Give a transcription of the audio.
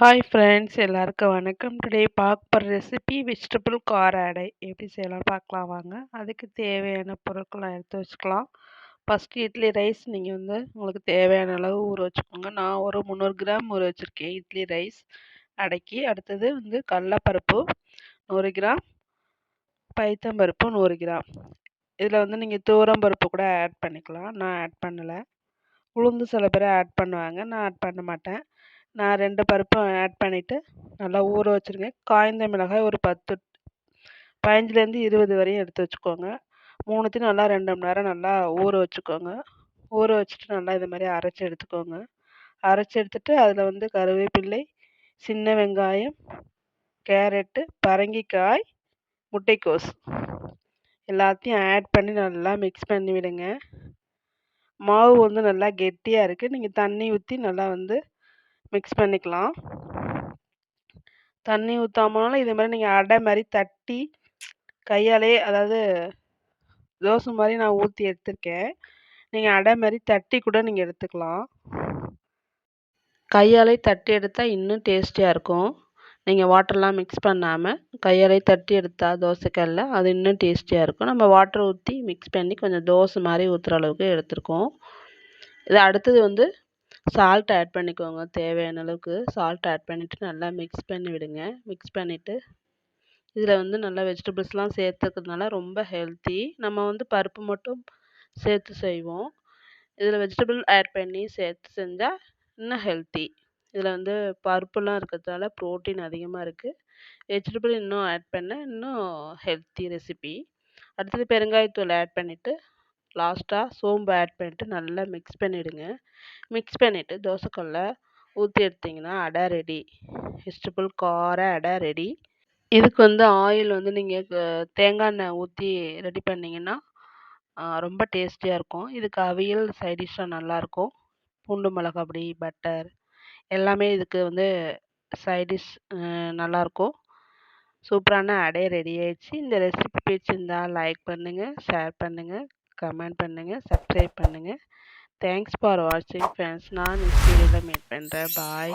Hi friends எல்லாருக்கும் வணக்கம். Today பார்க்க போகிற ரெசிபி வெஜிடபிள் கார அடை. எப்படி செய்யலாம் பார்க்கலாம் வாங்க. அதுக்கு தேவையான பொருட்களை எடுத்து வச்சுக்கலாம். ஃபஸ்ட்டு இட்லி ரைஸ் நீங்கள் வந்து உங்களுக்கு தேவையான அளவு ஊற வச்சுக்கோங்க. நான் ஒரு முந்நூறு கிராம் ஊற வச்சுருக்கேன் இட்லி ரைஸ் அடைக்கி. அடுத்தது வந்து கடலப்பருப்பு நூறு கிராம் பைத்தம்பருப்பு நூறு கிராம் இதில் வந்து நீங்கள் தூரம் பருப்பு கூட ஆட் பண்ணிக்கலாம். நான் ஆட் பண்ணலை. உளுந்து சில பேர் ஆட் பண்ணுவாங்க. நான் ஆட் பண்ண மாட்டேன். நான் ரெண்டு பருப்பும் ஆட் பண்ணிவிட்டு நல்லா ஊற வச்சுருங்க காய்ந்த மிளகாய் ஒரு பத்து பதினஞ்சுலேருந்து இருபது வரையும் எடுத்து வச்சுக்கோங்க. மூணுத்தையும் நல்லா ரெண்டு மணி நேரம் நல்லா ஊற வச்சுக்கோங்க. ஊற வச்சுட்டு நல்லா இது மாதிரி அரைச்சி எடுத்துக்கோங்க. அரைச்சி எடுத்துட்டு அதில் வந்து கருவேப்பிள்ளை சின்ன வெங்காயம் கேரட்டு பரங்கிக்காய் முட்டைக்கோஸ். எல்லாத்தையும் ஆட் பண்ணி நல்லா மிக்ஸ் பண்ணி விடுங்க மாவு வந்து நல்லா கெட்டியாக இருக்குது நீங்கள் தண்ணி ஊற்றி நல்லா வந்து மிக்ஸ் பண்ணிக்கலாம். தண்ணி ஊற்றாமனாலும் இதே மாதிரி நீங்கள் அடை மாதிரி தட்டி கையாலே அதாவது தோசை மாதிரி நான் ஊற்றி எடுத்திருக்கேன். நீங்கள் அடை மாதிரி தட்டி கூட நீங்கள் எடுத்துக்கலாம். கையாலே தட்டி எடுத்தால் இன்னும் டேஸ்டியாக இருக்கும். நீங்கள் வாட்டர்லாம் மிக்ஸ் பண்ணாமல் கையாலே தட்டி எடுத்தால் தோசைக்கல்ல அது இன்னும் டேஸ்டியாக இருக்கும். நம்ம வாட்டர் ஊற்றி மிக்ஸ் பண்ணி கொஞ்சம் தோசை மாதிரி ஊற்றுற அளவுக்கு எடுத்துருக்கோம். இது அடுத்தது வந்து சால்ட் ஆட் பண்ணிக்கோங்க. தேவையான அளவுக்கு சால்ட் ஆட் பண்ணிவிட்டு நல்லா மிக்ஸ் பண்ணி விடுங்க. மிக்ஸ் பண்ணிவிட்டு இதில் வந்து நல்லா வெஜிடபிள்ஸ்லாம் சேர்த்துக்கிறதுனால ரொம்ப ஹெல்த்தி நம்ம வந்து பருப்பு மட்டும் சேர்த்து செய்வோம். இதில் வெஜிடபிள் ஆட் பண்ணி சேர்த்து செஞ்சால் இன்னும் ஹெல்த்தி இதில் வந்து பருப்புலாம் இருக்கிறதுனால ப்ரோட்டீன் அதிகமாக இருக்குது வெஜிடபிள் இன்னும் ஆட் பண்ண இன்னும் ஹெல்த்தி ரெசிபி அடுத்தது பெருங்காயத்தூள் ஆட் பண்ணிவிட்டு லாஸ்ட்டாக சோம்பு ஆட் பண்ணிவிட்டு நல்லா மிக்ஸ் பண்ணிவிடுங்க மிக்ஸ் பண்ணிவிட்டு தோசைக்கல்ல ஊற்றி எடுத்திங்கன்னா அடை ரெடி வெஜிடபிள் கார அடை ரெடி இதுக்கு வந்து ஆயில் வந்து நீங்கள் தேங்காய் எண்ணெய் ஊற்றி ரெடி பண்ணிங்கன்னா ரொம்ப டேஸ்டியாக இருக்கும். இதுக்கு அவியல் சைடிஷ்ஷாக நல்லாயிருக்கும் பூண்டு மிளகா பொடி பட்டர் எல்லாமே இதுக்கு வந்து சைடிஷ் நல்லாயிருக்கும் சூப்பரான அடை ரெடி ஆயிடுச்சு. இந்த ரெசிபி பிடிச்சிருந்தா லைக் பண்ணுங்கள் ஷேர் பண்ணுங்கள் கமெண்ட் பண்ணுங்கள் சப்ஸ்கிரைப் பண்ணுங்கள் தேங்க்ஸ் ஃபார் வாட்சிங் ஃப்ரெண்ட்ஸ் நான் நெக்ஸ்ட் வீடியோவில் மீட் பண்ணுறேன் பாய்